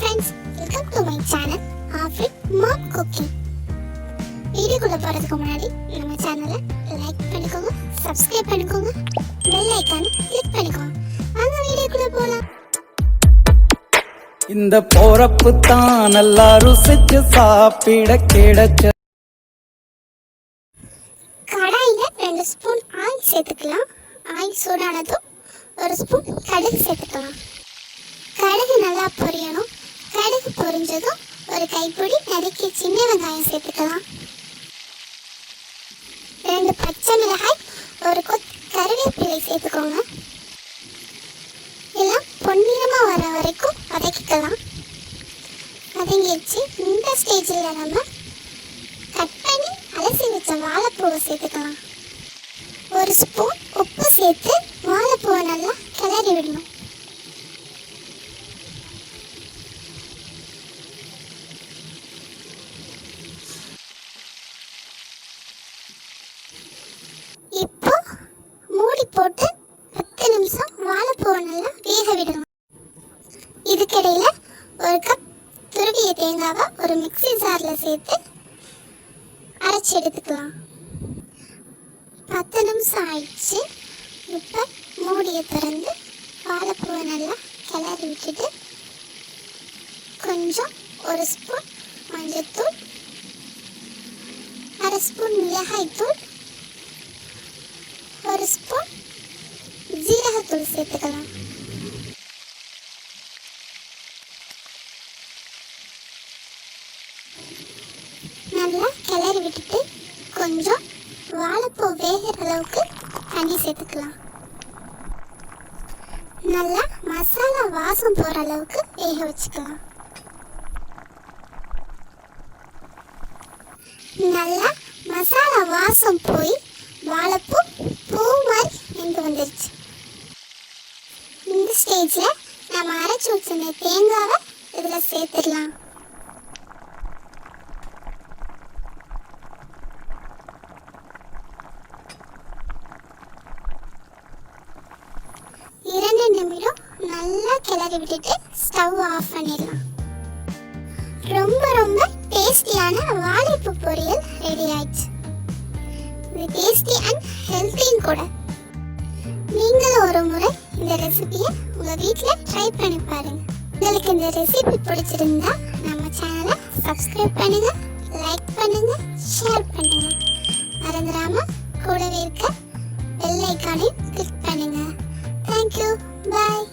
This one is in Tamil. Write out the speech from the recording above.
Friends welcome to my channel ஆஃப்ரிக் mom cooking வீடியோக்குள்ள போறதுக்கு முன்னாடி நம்ம சேனலை லைக் பண்ணிக்கோங்க சப்ஸ்கிரைப் பண்ணிக்கோங்க பெல் ஐக்கானை கிளிக் பண்ணிக்கோங்க. வாங்க வீடியோக்குள்ள போலாம். இந்த போறப்பு தான் நல்லா ருசிச்சு சாப்பிட கிடைச்ச கடாயில ரெண்டு ஸ்பூன் ஆயில் சேர்த்துக்கலாம். ஆயில் சூடானதும் ஒரு ஸ்பூன் கடுகு சேர்த்துக்கலாம். கடுகு நல்லா பொரியணும். கடுகு பொரிஞ்சதும் ஒரு கைப்பிடி நறுக்கிய சின்ன வெங்காயம் சேர்த்துக்கலாம். ரெண்டு பச்சை மிளகாய் ஒரு கொத் கருவேப்பிலை சேர்த்துக்கோங்க. எல்லாம் பொன்னிறமாக வர வரைக்கும் வதக்கிக்கலாம். வதங்கிடுச்சு. இந்த ஸ்டேஜில் நம்ம கட் பண்ணி அலசி வச்ச வாழைப்பூவை சேர்த்துக்கலாம். ஒரு ஸ்பூன் உப்பு சேர்த்து வாழைப்பூவை நல்லா கிளறி விடணும் இப்போ மூடி போட்டு பத்து நிமிஷம் வாழைப்பூவை நல்லா வேக விடணும். இதுக்கிடையில் ஒரு கப் துருவிய தேங்காவை ஒரு மிக்ஸி ஜாரில் சேர்த்து அரைச்சி எடுத்துக்கலாம். பத்து நிமிஷம் ஆயிடுச்சு. இப்போ மூடியை திறந்து வாழைப்பூவை நல்லா கிளறி விட்டுட்டு கொஞ்சம் ஒரு ஸ்பூன் மஞ்சள் தூள் அரை ஸ்பூன் மிளகாய் தூள் ஒரு ஸ்பூன் ஜீரகத்தூள் சேர்த்துக்கலாம். நல்லா கிளறி விட்டுட்டு கொஞ்சம் வாழைப்பூ வேகிற அளவுக்கு தண்ணி சேர்த்துக்கலாம். நல்லா மசாலா வாசம் போகிற அளவுக்கு வேக வச்சுக்கலாம். நல்லா மசாலா வாசம் போய் வாழைப்பூ பூ மாதிரி வெந்து வந்துருச்சு இந்த ஸ்டேஜில் நம்ம அரைச்சி வச்சிருந்த தேங்காவை இதில் சேர்த்துடலாம். இரண்டு நிமிடம் நல்லா கிளறி விட்டுட்டு ஸ்டவ் ஆஃப் பண்ணிடலாம். ரொம்ப ரொம்ப டேஸ்டியான வாழைப்பு பொரியல் ரெடி ஆயிடுச்சு. இது டேஸ்டி அண்ட் ஹெல்த்தியும் கூட. நீங்களும் ஒரு முறை ரெசிபியை உங்கள் வீட்டில் ட்ரை பண்ணி பாருங்கள் உங்களுக்கு இந்த ரெசிபி பிடிச்சிருந்தா நம்ம சேனலை சப்ஸ்கிரைப் பண்ணுங்கள் லைக் பண்ணுங்கள் ஷேர் பண்ணுங்கள் மறந்துடாமல் கூடவே இருக்க பெல் ஐக்கானையும் கிளிக் பண்ணுங்கள் தேங்க்யூ பாய்